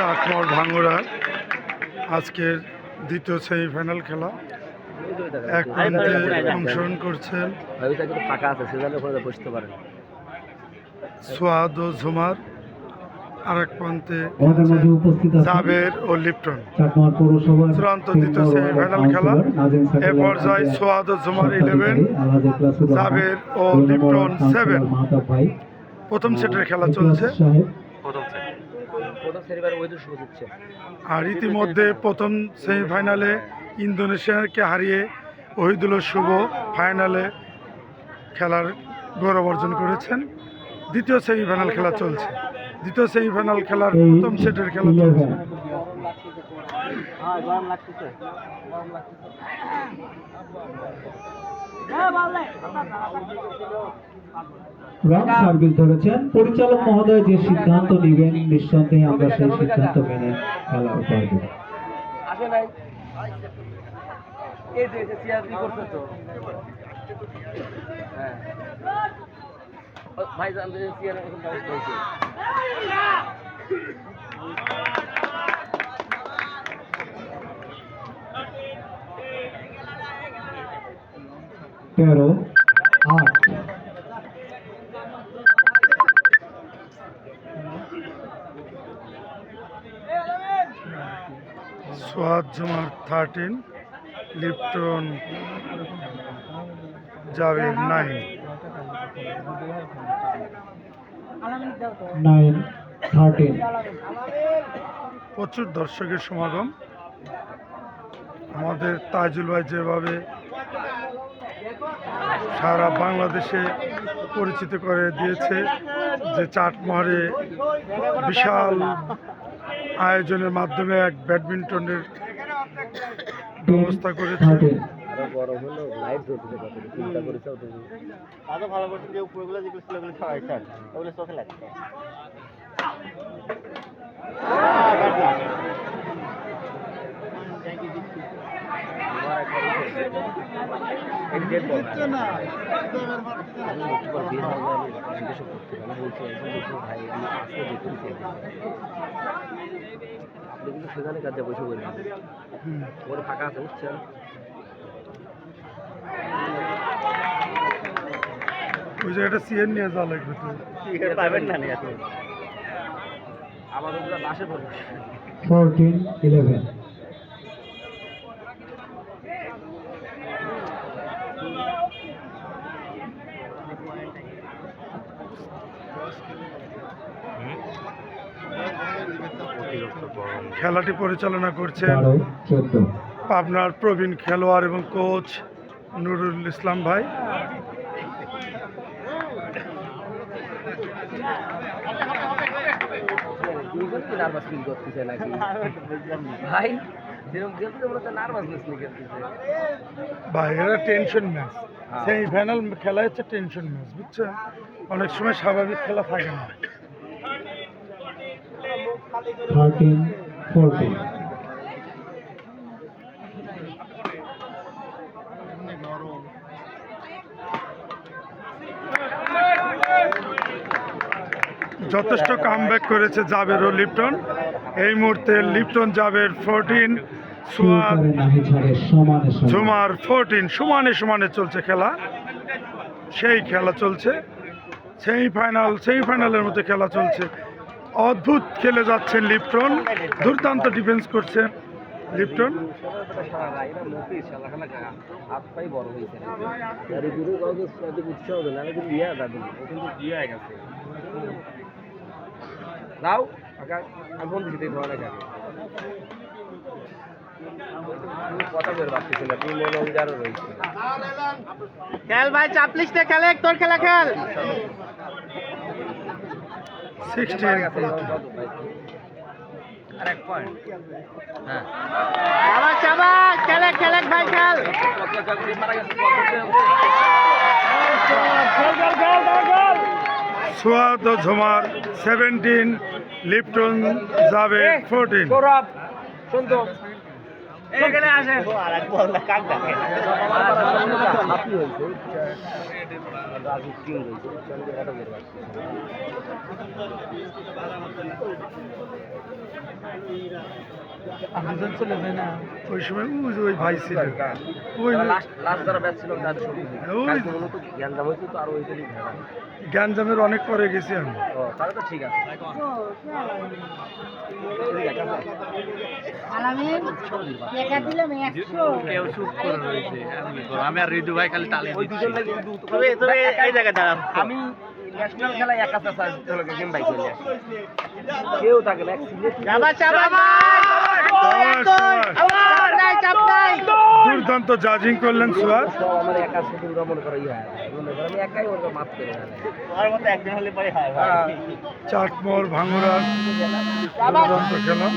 চাকমর ভাঙ্গুরার আজকের দ্বিতীয় সেমিফাইনাল খেলা। এক প্রান্তে অংশগ্রহণ করছেন সোয়াদ ও ঝুমার প্রান্তে মাঝে উপস্থিত আছেন জাবের ও লিপ্টন। চূড়ান্ত দ্বিতীয় সেমিফাইনাল খেলা। এ পর্যায়ে সোয়াদ ও ঝুমার ইলেভেন জাবের ও লিপ্টন সেভেন। প্রথম সেটের খেলা চলছে। সাহেব প্রথম শনিবার ওই দুশো দিচ্ছে। আর ইতিমধ্যে প্রথম সেমিফাইনালে ইন্দোনেশিয়াকে হারিয়ে ওহিদুল শুভ ফাইনালে খেলার গৌরব অর্জন করেছেন। দ্বিতীয় সেমিফাইনাল খেলা চলছে। দ্বিতীয় সেমিফাইনাল খেলার প্রথম সেটের খেলা চলছে। 11 হ্যাঁ গরম লাগতেছে। গরম লাগতেছে। রং সার্ভিস ধরেছেন পরিচালক মহোদয় যে সিদ্ধান্ত নেবেন নিঃসন্দেহে আমরা সেই সিদ্ধান্ত মেনে খেলা ও, ভাই জানতে চেয়ার এখন ব্যবস্থা হয়েছে তেরো আট Soyad Jumar thirteen Lipton Javed nine nine thirteen প্রচুর দর্শকের সমাগম। আমাদের তাজুল ভাই যেভাবে সারা বাংলাদেশে পরিচিত করে দিয়েছে যে চাটমহরে বিশাল আয়োজনের মাধ্যমে এক ব্যাডমিন্টনের ব্যবস্থা করেছে। থার্টিন আপনি কিন্তু সেখানে কাজে বসে ওর ফাঁকা আছে বুঝছেন ওই জায়গাটা সিএন নিয়ে যাওয়া লাগবে তো। পাবেন না নিয়ে আসলে আমার পড়বে ফোরটিন ইলেভেন খেলাটি পরিচালনা করছেন পাবনার প্রবীণ খেলোয়াড় এবং কোচ নুরুল ইসলাম ভাই। নার্ভাস ফিল করতেছে নাকি ভাই টেনশন ম্যাচ সেমিফাইনাল খেলা হচ্ছে টেনশন ম্যাচ বুঝছেন? অনেক সময় স্বাভাবিক খেলা থাকে না। ফোরটিন যথেষ্ট কামব্যাক করেছে জাবের ও লিপটন। এই মুহূর্তে Lipton Jaber fourteen Jhumar fourteen সমানে সমানে। চলছে খেলা। সেই খেলা চলছে। সেমিফাইনাল সেমিফাইনালের মতো খেলা চলছে। অদ্ভুত খেলে যাচ্ছেন লিপটন। দুর্দান্ত ডিফেন্স করছে লিপটন। খালা ভাই চাপলিস তে খেলে তোর খেলা খেল সিক্সটিন আর এক পয়েন্ট হ্যাঁ আবার চাবাস খেলে খেলে ভাই খেল মারা গেছে সোয়াদ ঝুমার সেভেন্টিন লিপটন যাবে ফোরটিন এখানে আসে। হয়েছে রাজু টিম বাড়ি ওই সময় ওই ওই ভাই ছিল। ওই লাস্ট যারা ব্যাচ হয়েছে তো আর গ্যাঞ্জামের অনেক পরে গেছি আমি। তাহলে তো ঠিক আছে। কেউ চুপ করে রয়েছে। আমি আর ঋতু ভাই খালি তালে দাঁড়ান। আমি ন্যাশনাল খেলায় একা চাষা চলে গেম কেউ থাকে না চাবা চাবা দুর্দান্ত জাজিং করলেন সব আমার একা শুধু করো ইয়ে হয়। আমি একাই ওর মাপ করে মতো একজন হলে পরে হয় হ্যাঁ। চাটমোর ভাঙুরা দুর্দান্ত খেলা।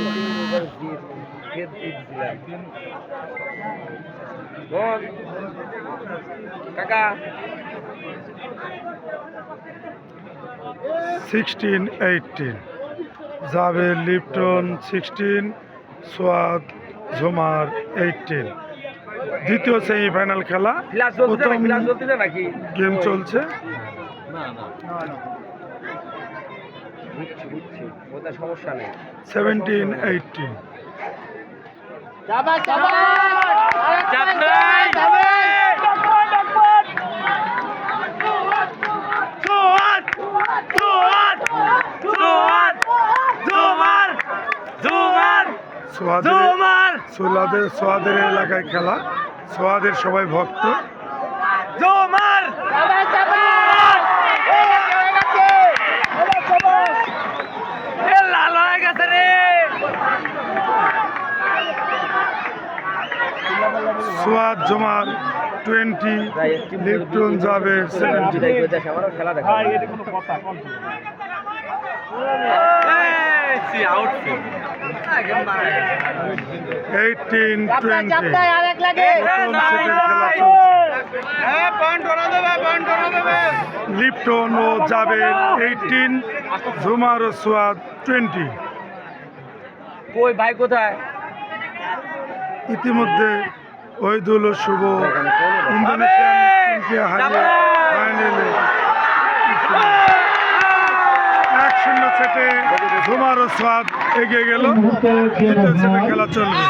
কাকা sixteen eighteen Jaber Lipton sixteen Soyad ঝুমার eighteen দ্বিতীয় সেমিফাইনাল খেলা। প্রথম গেম চলছে। সেভেন্টিন এইটিন সোলাদের সোয়াদের এলাকায় খেলা। সোয়াদের সবাই ভক্ত। Soyad Jumar twenty Lipton Jaber seventy খেলা এইটিন লিপটন ও জাবের এইটিন ঝুমার সোয়াদ টোয়েন্টি কই ভাই কোথায়? ইতিমধ্যে ওহিদুল শুভ ইন্দোনেশিয়ান হারিয়ে ফাইনালে শূন্য সেটে ঝুমার স্বাদ এগিয়ে গেল। দ্বিতীয় সেটে খেলা চলবে।